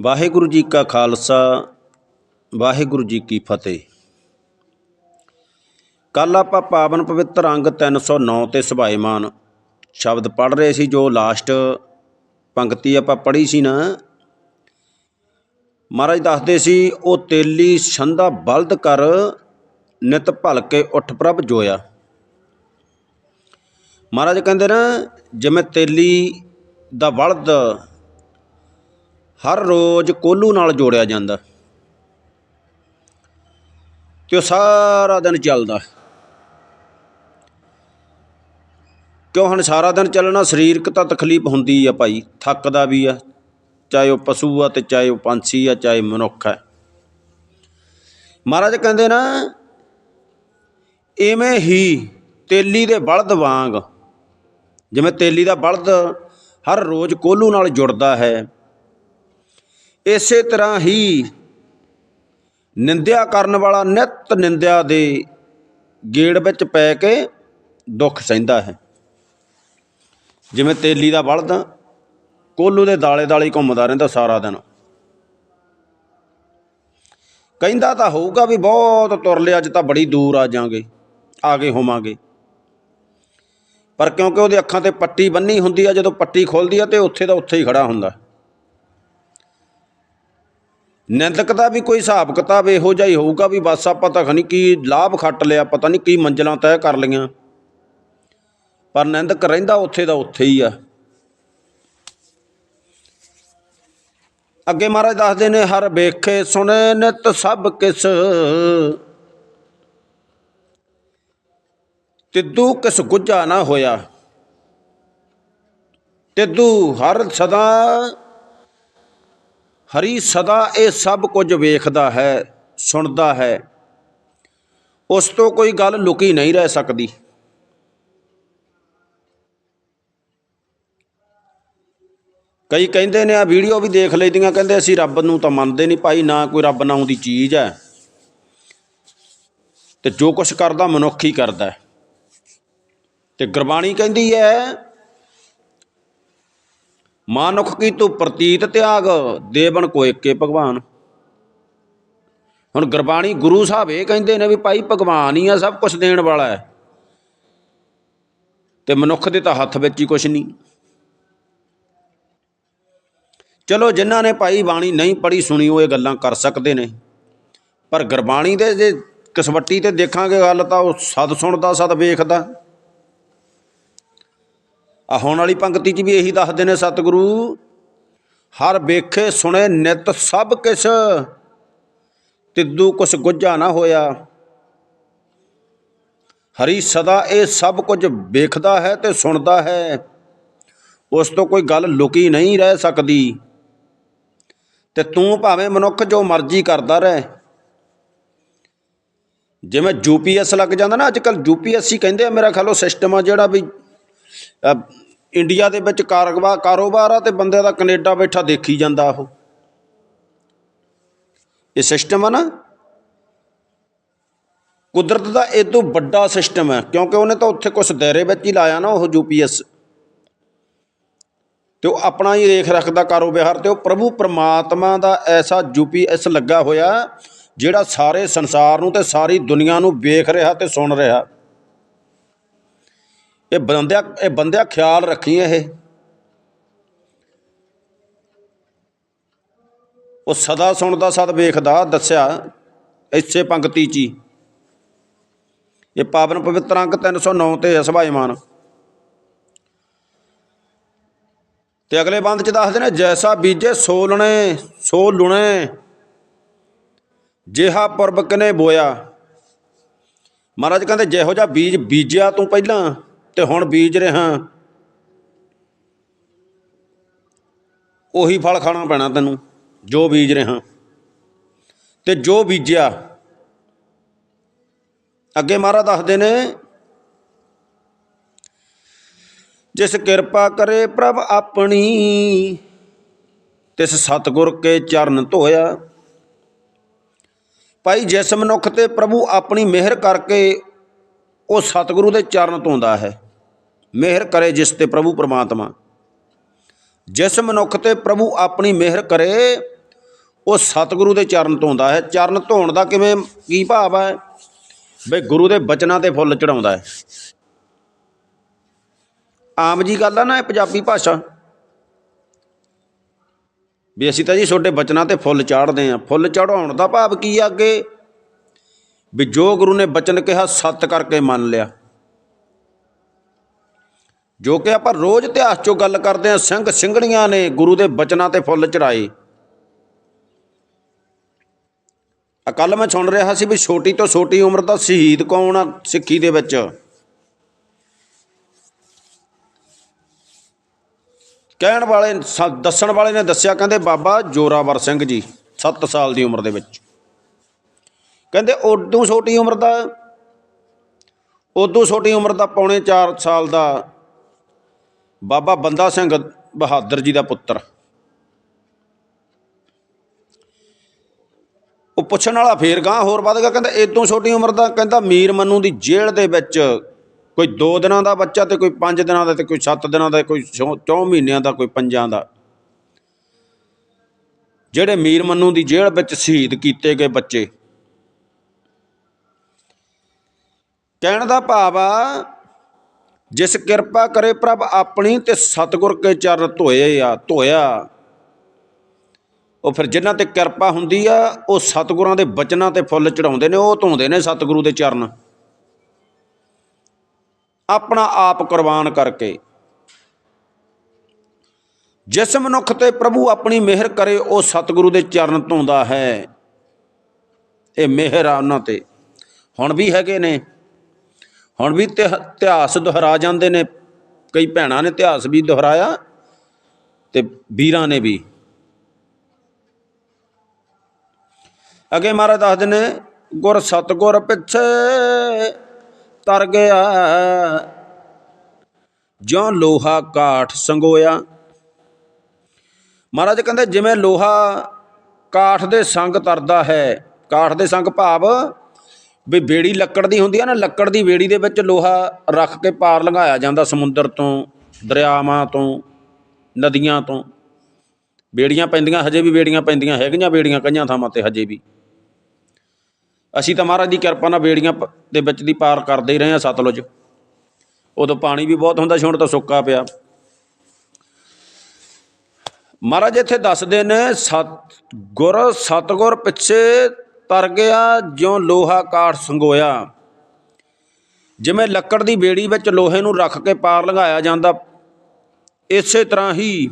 ਵਾਹਿਗੁਰੂ ਜੀ ਕਾ ਖਾਲਸਾ, ਵਾਹਿਗੁਰੂ ਜੀ ਕੀ ਫਤਿਹ। ਕੱਲ ਆਪਾਂ ਪਾਵਨ ਪਵਿੱਤਰ ਅੰਗ 309 ਤੇ ਸੁਭਾਏਮਾਨ ਸ਼ਬਦ ਪੜ੍ਹ ਰਹੇ ਸੀ, ਜੋ ਲਾਸਟ ਪੰਕਤੀ ਆਪਾਂ ਪੜ੍ਹੀ ਸੀ ਨਾ। ਮਹਾਰਾਜ ਦੱਸਦੇ ਸੀ, ਉਹ ਤੇਲੀ ਛੰਦਾ ਬਲਦ ਕਰ, ਨਿਤ ਭਲਕੇ ਉੱਠ ਪ੍ਰਭ ਜੋਇਆ। ਮਹਾਰਾਜ ਕਹਿੰਦੇ ਨਾ, ਜਿਵੇਂ ਤੇਲੀ ਦਾ ਬਲਦ ਹਰ ਰੋਜ਼ ਕੋਲੂ ਨਾਲ ਜੋੜਿਆ ਜਾਂਦਾ। ਤੇ ਉਹ ਸਾਰਾ ਦਿਨ ਚੱਲਦਾ। ਕਿਉਂ ਹੁਣ ਸਾਰਾ ਦਿਨ ਚੱਲਣਾ? ਸਰੀਰਕ ਤਾਂ ਤਕਲੀਫ ਹੁੰਦੀ ਆ ਭਾਈ। ਥੱਕਦਾ ਵੀ ਆ, ਚਾਹੇ ਉਹ ਪਸ਼ੂ ਆ ਤੇ ਚਾਹੇ ਉਹ ਪੰਛੀ ਆ, ਚਾਹੇ ਮਨੁੱਖ ਹੈ ਮਹਾਰਾਜ ਕਹਿੰਦੇ ਨਾ, ਇਵੇਂ ਹੀ ਤੇਲੀ ਦੇ ਬਲਦ ਵਾਂਗ, ਜਿਵੇਂ ਤੇਲੀ ਦਾ ਬਲਦ ਹਰ ਰੋਜ਼ ਕੋਲੂ ਨਾਲ ਜੁੜਦਾ ਹੈ ਇਸੇ ਤਰ੍ਹਾਂ ਹੀ ਨਿੰਦਿਆ ਕਰਨ ਵਾਲਾ ਨਿਤ ਨਿੰਦਿਆ ਦੇ ਗੇੜ ਵਿੱਚ ਪੈ ਕੇ ਦੁੱਖ ਸਹਿੰਦਾ ਹੈ। ਜਿਵੇਂ ਤੇਲੀ ਦਾ ਬਲਦ ਕੋਲੂ ਦੇ ਦਾਲੇ ਦਾਲੇ ਘੁੰਮਦਾ ਰਹਿੰਦਾ ਸਾਰਾ ਦਿਨ। ਕਹਿੰਦਾ ਤਾਂ ਹੋਊਗਾ ਵੀ ਬਹੁਤ ਤੁਰ ਲਿਆ, ਅੱਜ ਤਾਂ ਬੜੀ ਦੂਰ ਆ ਜਾਾਂਗੇ ਗਏ ਹੋਵਾਂਗੇ। ਪਰ ਕਿਉਂਕਿ ਉਹਦੇ ਅੱਖਾਂ ਤੇ ਪੱਟੀ ਬੰਨੀ ਹੁੰਦੀ ਆ, ਜਦੋਂ ਪੱਟੀ ਖੋਲਦੀ ਆ ਤੇ ਉੱਥੇ ਦਾ ਉੱਥੇ ਹੀ ਖੜਾ ਹੁੰਦਾ। ਨਿੰਦਕ ਦਾ ਵੀ ਕੋਈ ਹਿਸਾਬ ਕਿਤਾਬ ਇਹੋ ਜਿਹਾ ਹੀ ਹੋਊਗਾ ਵੀ ਬਸ ਆਪਾਂ ਤਾਂ ਖਣੀ ਕੀ ਲਾਭ ਖੱਟ ਲਿਆ, ਪਤਾ ਨਹੀਂ ਕੀ ਮੰਜ਼ਲਾਂ ਤੈਅ ਕਰ ਲਈਆਂ। ਪਰ ਨਿੰਦਕ ਰਹਿੰਦਾ ਉੱਥੇ ਦਾ ਉੱਥੇ ਹੀ ਆ। ਅੱਗੇ ਮਹਾਰਾਜ ਦੱਸਦੇ ਨੇ, ਹਰ ਵੇਖੇ ਸੁਣੇ ਨਿਤ ਸਭ ਕਿਸ। ਤਿੱਦੂ ਕਿਸ ਗੁੱਜਾ ਨਾ ਹੋਇਆ। ਤਿੱਦੂ ਹਰ ਸਦਾ ਹਰੀ ਸਦਾ ਇਹ ਸਭ ਕੁਝ ਵੇਖਦਾ ਹੈ, ਸੁਣਦਾ ਹੈ। ਉਸ ਤੋਂ ਕੋਈ ਗੱਲ ਲੁਕੀ ਨਹੀਂ ਰਹਿ ਸਕਦੀ। ਕਈ ਕਹਿੰਦੇ ਨੇ ਆ ਵੀਡੀਓ ਵੀ ਦੇਖ ਲਈਦੀਆਂ, ਕਹਿੰਦੇ ਅਸੀਂ ਰੱਬ ਨੂੰ ਤਾਂ ਮੰਨਦੇ ਨਹੀਂ, ਭਾਈ ਨਾ ਕੋਈ ਰੱਬ ਨਾਮ ਦੀ ਚੀਜ਼ ਹੈ। ਤੇ ਜੋ ਕੁਝ ਕਰਦਾ ਮਨੁੱਖ ਹੀ ਕਰਦਾ ਹੈ। ਤੇ ਗੁਰਬਾਣੀ ਕਹਿੰਦੀ ਹੈ ਮਾਨੁਖ ਕੀ ਤੂੰ ਪ੍ਰਤੀਤ ਤਿਆਗ? ਦੇਵਨ ਕੋ ਏਕੇ ਭਗਵਾਨ। ਹੁਣ ਗੁਰਬਾਣੀ ਗੁਰੂ ਸਾਹਿਬ ਇਹ ਕਹਿੰਦੇ ਨੇ ਵੀ ਭਾਈ ਭਗਵਾਨ ਹੀ ਆ, ਸਭ ਕੁਝ ਦੇਣ ਵਾਲਾ ਹੈ। ਤੇ ਮਨੁੱਖ ਦੇ ਤਾਂ ਹੱਥ ਵਿੱਚ ਹੀ ਕੁਝ ਨਹੀਂ। ਚਲੋ ਜਿਨ੍ਹਾਂ ਨੇ ਭਾਈ ਬਾਣੀ ਨਹੀਂ ਪੜ੍ਹੀ, ਸੁਣੀ, ਉਹ ਇਹ ਗੱਲਾਂ ਕਰ ਸਕਦੇ ਨੇ। ਪਰ ਗੁਰਬਾਣੀ ਦੇ ਜੇ ਕਸਵੱਟੀ ਤੇ ਦੇਖਾਂਗੇ ਗੱਲ ਤਾਂ ਉਹ ਸਦ ਸੁਣਦਾ ਸਦ ਵੇਖਦਾ। ਆ ਹੁਣ ਵਾਲੀ ਪੰਕਤੀ 'ਚ ਵੀ ਇਹੀ ਦੱਸਦੇ ਨੇ ਸਤਿਗੁਰੂ, ਹਰ ਵੇਖੇ ਸੁਣੇ ਨਿਤ ਸਭ ਕਿਸ ਤਿੱਦੂ ਕੁਛ ਗੁੱਝਾ ਨਾ ਹੋਇਆ। ਹਰੀ ਸਦਾ ਇਹ ਸਭ ਕੁਝ ਵੇਖਦਾ ਹੈ ਤੇ ਸੁਣਦਾ ਹੈ। ਉਸ ਤੋਂ ਕੋਈ ਗੱਲ ਲੁਕੀ ਨਹੀਂ ਰਹਿ ਸਕਦੀ। ਤੇ ਤੂੰ ਭਾਵੇਂ ਮਨੁੱਖ ਜੋ ਮਰਜ਼ੀ ਕਰਦਾ ਰਹਿ। ਜਿਵੇਂ ਯੂਪੀਐਸ ਲੱਗ ਜਾਂਦਾ ਨਾ, ਅੱਜ ਕੱਲ ਯੂਪੀਐਸਸੀ ਕਹਿੰਦੇ ਆ, ਮੇਰਾ ਖਿਆਲ ਉਹ ਸਿਸਟਮ ਆ ਜਿਹੜਾ ਵੀ ਇੰਡੀਆ ਦੇ ਵਿੱਚ ਕਾਰੋਬਾਰ ਕਾਰੋਬਾਰ ਆ ਤੇ ਬੰਦੇ ਦਾ ਕੈਨੇਡਾ ਬੈਠਾ ਦੇਖੀ ਜਾਂਦਾ ਉਹ। ਇਹ ਸਿਸਟਮ ਆ ਨਾ। ਕੁਦਰਤ ਦਾ ਇਹ ਤੋਂ ਵੱਡਾ ਸਿਸਟਮ ਹੈ ਕਿਉਂਕਿ ਉਹਨੇ ਤਾਂ ਉੱਥੇ ਕੁਝ ਦਾਇਰੇ ਵਿੱਚ ਹੀ ਲਾਇਆ ਨਾ ਉਹ ਯੂਪੀਐਸ ਤੇ ਉਹ ਆਪਣਾ ਹੀ ਦੇਖ ਰੱਖਦਾ ਕਾਰੋਬਾਰ ਤੇ, ਉਹ ਪ੍ਰਭੂ ਪ੍ਰਮਾਤਮਾ ਦਾ ਐਸਾ ਯੂਪੀਐਸ ਲੱਗਾ ਹੋਇਆ, ਜਿਹੜਾ ਸਾਰੇ ਸੰਸਾਰ ਨੂੰ ਤੇ ਸਾਰੀ ਦੁਨੀਆ ਨੂੰ ਵੇਖ ਰਿਹਾ ਤੇ ਸੁਣ ਰਿਹਾ। ਇਹ ਬੰਦਿਆ ਇਹ ਬੰਦਿਆ ਖਿਆਲ ਰੱਖੀ ਇਹ। ਉਹ ਸਦਾ ਸੁਣਦਾ, ਸਦ ਵੇਖਦਾ, ਦੱਸਿਆ ਇਸੇ ਪੰਕਤੀ 'ਚ ਇਹ ਪਾਵਨ ਪਵਿੱਤਰ ਅੰਕ 309 ਤੇ ਹੈ ਅਸਭਾਇਮਾਨ ਤੇ ਅਗਲੇ ਬੰਦ 'ਚ ਦੱਸਦੇ ਨੇ, ਜੈਸਾ ਬੀਜੇ ਸੋ ਲੁਣੇ ਸੋ ਲੁਣੇ। ਜਿਹਾ ਪੁਰਬ ਕਨੇ ਬੋਇਆ? ਮਹਾਰਾਜ ਕਹਿੰਦੇ, ਜਿਹੋ ਜਿਹਾ ਬੀਜ ਬੀਜਿਆ ਤੂੰ ਪਹਿਲਾਂ। ਤੇ ਹੁਣ ਬੀਜ ਰਿਹਾ। ਉਹੀ ਫਲ ਖਾਣਾ ਪੈਣਾ ਤੈਨੂੰ, ਜੋ ਬੀਜ ਰਿਹਾ। ਤੇ ਜੋ ਬੀਜਿਆ, ਅੱਗੇ ਮਹਾਰਾਜ ਦੱਸਦੇ ਨੇ, ਜਿਸ ਕਿਰਪਾ ਕਰੇ ਪ੍ਰਭ ਆਪਣੀ, ਤਿਸ ਸਤਗੁਰ ਕੇ ਚਰਨ ਧੋਇਆ। ਭਾਈ ਜਿਸ ਮਨੁੱਖ ਤੇ ਪ੍ਰਭੂ ਆਪਣੀ ਮਿਹਰ ਕਰਕੇ ਉਹ ਸਤਿਗੁਰੂ ਦੇ ਚਰਨ ਧੋਂਦਾ ਹੈ। ਮਿਹਰ ਕਰੇ ਜਿਸ ਤੇ ਪ੍ਰਭੂ ਪਰਮਾਤਮਾ। ਜਿਸ ਮਨੁੱਖ ਤੇ ਪ੍ਰਭੂ ਆਪਣੀ ਮਿਹਰ ਕਰੇ, ਉਹ ਸਤਿਗੁਰੂ ਦੇ ਚਰਨ ਧੋਂਦਾ ਹੈ। ਚਰਨ ਧੋਣ ਦਾ ਕਿਵੇਂ, ਕੀ ਭਾਵ ਹੈ? ਬਈ ਗੁਰੂ ਦੇ ਬਚਨਾਂ ਤੇ ਫੁੱਲ ਚੜਾਉਂਦਾ ਹੈ। ਆਮ ਜੀ ਗੱਲ ਆ ਨਾ ਇਹ ਪੰਜਾਬੀ ਭਾਸ਼ਾ। ਵੀ ਅਸੀਂ ਤਾਂ ਜੀ ਤੁਹਾਡੇ ਬਚਨਾਂ ਤੇ ਫੁੱਲ ਚਾੜਦੇ ਆ ਫੁੱਲ ਚੜਾਉਣ ਦਾ ਭਾਵ ਕੀ ਆ ਅੱਗੇ? ਵੀ ਜੋ ਗੁਰੂ ਨੇ ਬਚਨ ਕਿਹਾ, ਸੱਤ ਕਰਕੇ ਮੰਨ ਲਿਆ। ਜੋ ਕਿ ਆਪਾਂ ਰੋਜ਼ ਇਤਿਹਾਸ ਚੋਂ ਗੱਲ ਕਰਦੇ ਆ ਸਿੰਘ ਸਿੰਘਣੀਆਂ ਨੇ ਗੁਰੂ ਦੇ ਬਚਨਾਂ ਤੇ ਫੁੱਲ ਚੜਾਏ ਕੱਲ ਮੈਂ ਸੁਣ ਰਿਹਾ ਸੀ ਵੀ ਛੋਟੀ ਤੋਂ ਛੋਟੀ ਉਮਰ ਦਾ ਸ਼ਹੀਦ ਕੌਣ ਆ ਸਿੱਖੀ ਦੇ ਵਿੱਚ? ਕਹਿਣ ਵਾਲੇ ਸ- ਦੱਸਣ ਵਾਲੇ ਨੇ ਦੱਸਿਆ, ਕਹਿੰਦੇ ਬਾਬਾ ਜੋਰਾਵਰ ਸਿੰਘ ਜੀ 7 ਸਾਲ ਦੀ ਉਮਰ ਦੇ ਵਿੱਚ। ਕਹਿੰਦੇ ਉਦੋਂ ਛੋਟੀ ਉਮਰ ਦਾ, ਉਦੋਂ ਛੋਟੀ ਉਮਰ ਦਾ ਪੌਣੇ 4 ਸਾਲ ਦਾ ਬਾਬਾ ਬੰਦਾ ਸਿੰਘ ਬਹਾਦਰ ਜੀ ਦਾ ਪੁੱਤਰ। ਉਹ ਪੁੱਛਣ ਵਾਲਾ ਫੇਰ ਗਾਂ ਹੋਰ ਵੱਧ ਗਿਆ, ਕਹਿੰਦਾ ਇਦੋਂ ਛੋਟੀ ਉਮਰ ਦਾ, ਕਹਿੰਦਾ ਮੀਰ ਮੰਨੂ ਦੀ ਜੇਲ੍ਹ ਦੇ ਵਿੱਚ ਕੋਈ 2 ਦਿਨਾਂ ਦਾ ਬੱਚਾ ਤੇ ਕੋਈ 5 ਦਿਨਾਂ ਦਾ ਤੇ ਕੋਈ 7 ਦਿਨਾਂ ਦਾ, ਕੋਈ 4 ਮਹੀਨਿਆਂ ਦਾ, ਕੋਈ ਪੰਜਾਂ ਦਾ। ਜਿਹੜੇ ਮੀਰ ਮੰਨੂ ਦੀ ਜੇਲ੍ਹ ਵਿੱਚ ਸ਼ਹੀਦ ਕੀਤੇ ਗਏ ਬੱਚੇ। ਕਹਿਣ ਦਾ ਭਾਵ ਆ ਜਿਸ ਕਿਰਪਾ ਕਰੇ ਪ੍ਰਭ ਆਪਣੀ ਤੇ ਸਤਿਗੁਰ ਕੇ ਚਰਨ ਧੋਏ ਆ, ਧੋਇਆ। ਉਹ ਫਿਰ ਜਿਨ੍ਹਾਂ ਤੇ ਕਿਰਪਾ ਹੁੰਦੀ ਆ, ਉਹ ਸਤਿਗੁਰਾਂ ਦੇ ਬਚਨਾਂ ਤੇ ਫੁੱਲ ਚੜਾਉਂਦੇ ਨੇ, ਉਹ ਧੋਂਦੇ ਨੇ ਸਤਿਗੁਰੂ ਦੇ ਚਰਨ। ਆਪਣਾ ਆਪ ਕੁਰਬਾਨ ਕਰਕੇ। ਜਿਸ ਮਨੁੱਖ ਤੇ ਪ੍ਰਭੂ ਆਪਣੀ ਮਿਹਰ ਕਰੇ, ਉਹ ਸਤਿਗੁਰੂ ਦੇ ਚਰਨ ਧੋਂਦਾ ਹੈ। ਇਹ ਮਿਹਰ ਆ ਉਹਨਾਂ ਤੇ। ਹੁਣ ਵੀ ਹੈਗੇ ਨੇ। ਹੁਣ ਵੀ ਇਤਿਹਾ- ਇਤਿਹਾਸ ਦੁਹਰਾ ਜਾਂਦੇ ਨੇ। ਕਈ ਭੈਣਾਂ ਨੇ ਇਤਿਹਾਸ ਵੀ ਦੁਹਰਾਇਆ ਤੇ ਵੀਰਾਂ ਨੇ ਵੀ। ਅੱਗੇ ਮਹਾਰਾਜ ਦੱਸਦੇ ਨੇ, ਗੁਰ ਸਤਗੁਰ ਪਿੱਛੇ ਤਰ ਗਿਆ, ਜਿਉ ਲੋਹਾ ਕਾਠ ਸੰਗੋਇਆ। ਮਹਾਰਾਜ ਕਹਿੰਦੇ, ਜਿਵੇਂ ਲੋਹਾ ਕਾਠ ਦੇ ਸੰਗ ਤਰਦਾ ਹੈ, ਕਾਠ ਦੇ ਸੰਗ ਭਾਵ ਵੀ ਬੇੜੀ ਲੱਕੜ ਦੀ ਹੁੰਦੀ ਆ ਨਾ, ਲੱਕੜ ਦੀ ਬੇੜੀ ਦੇ ਵਿੱਚ ਲੋਹਾ ਰੱਖ ਕੇ ਪਾਰ ਲੰਘਾਇਆ ਜਾਂਦਾ ਸਮੁੰਦਰ ਤੋਂ, ਦਰਿਆਵਾਂ ਤੋਂ, ਨਦੀਆਂ ਤੋਂ। ਬੇੜੀਆਂ ਪੈਂਦੀਆਂ, ਹਜੇ ਵੀ ਬੇੜੀਆਂ ਪੈਂਦੀਆਂ ਹੈਗੀਆਂ, ਬੇੜੀਆਂ ਕਈਆਂ ਥਾਵਾਂ ਤੇ ਹਜੇ ਵੀ। ਅਸੀਂ ਤਾਂ ਮਹਾਰਾਜ ਦੀ ਕਿਰਪਾ ਨਾਲ ਬੇੜੀਆਂ ਪ- ਦੇ ਵਿੱਚ ਦੀ ਪਾਰ ਕਰਦੇ ਹੀ ਰਹੇ ਹਾਂ ਸਤਲੁਜ। ਉਦੋਂ ਪਾਣੀ ਵੀ ਬਹੁਤ ਹੁੰਦਾ ਸੀ, ਹੁਣ ਤਾਂ ਸੁੱਕਾ ਪਿਆ। ਮਹਾਰਾਜ ਇੱਥੇ ਦੱਸਦੇ ਨੇ, ਸਤ, ਗੁਰ, ਸਤਗੁਰ ਪਿੱਛੇ ਤਰ ਗਿਆ, ਜਿਉਂ ਲੋਹਾ ਕਾਠ ਸੰਗੋਇਆ। ਜਿਵੇਂ ਲੱਕੜ ਦੀ ਬੇੜੀ ਵਿੱਚ ਲੋਹੇ ਨੂੰ ਰੱਖ ਕੇ ਪਾਰ ਲੰਘਾਇਆ ਜਾਂਦਾ, ਇਸੇ ਤਰ੍ਹਾਂ ਹੀ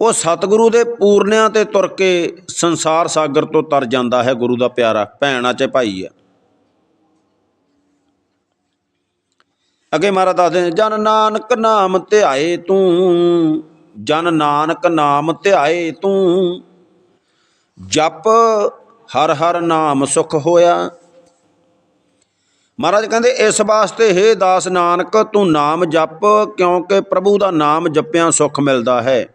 ਉਹ ਸਤਿਗੁਰੂ ਦੇ ਪੂਰਨਿਆਂ ਤੇ ਤੁਰ ਕੇ ਸੰਸਾਰ ਸਾਗਰ ਤੋਂ ਤਰ ਜਾਂਦਾ ਹੈ, ਗੁਰੂ ਦਾ ਪਿਆਰਾ, ਭੈਣਾ ਚ ਭਾਈ ਆ। ਅੱਗੇ ਮਹਾਰਾਜ ਦੱਸਦੇ ਨੇ, ਜਨ ਨਾਨਕ ਨਾਮ ਧਿਆਏ ਤੂੰ, ਜਨ ਨਾਨਕ ਨਾਮ ਧਿਆਏ ਤੂੰ ਜਪ ਹਰ ਹਰ ਨਾਮ ਸੁਖ ਹੋਇਆ। ਮਹਾਰਾਜ ਕਹਿੰਦੇ, ਇਸ ਵਾਸਤੇ ਹੈ ਦਾਸ ਨਾਨਕ, ਤੂੰ ਨਾਮ ਜਪ, ਕਿਉਂਕਿ ਪ੍ਰਭੂ ਦਾ ਨਾਮ ਜਪਿਆਂ ਸੁਖ ਮਿਲਦਾ ਹੈ।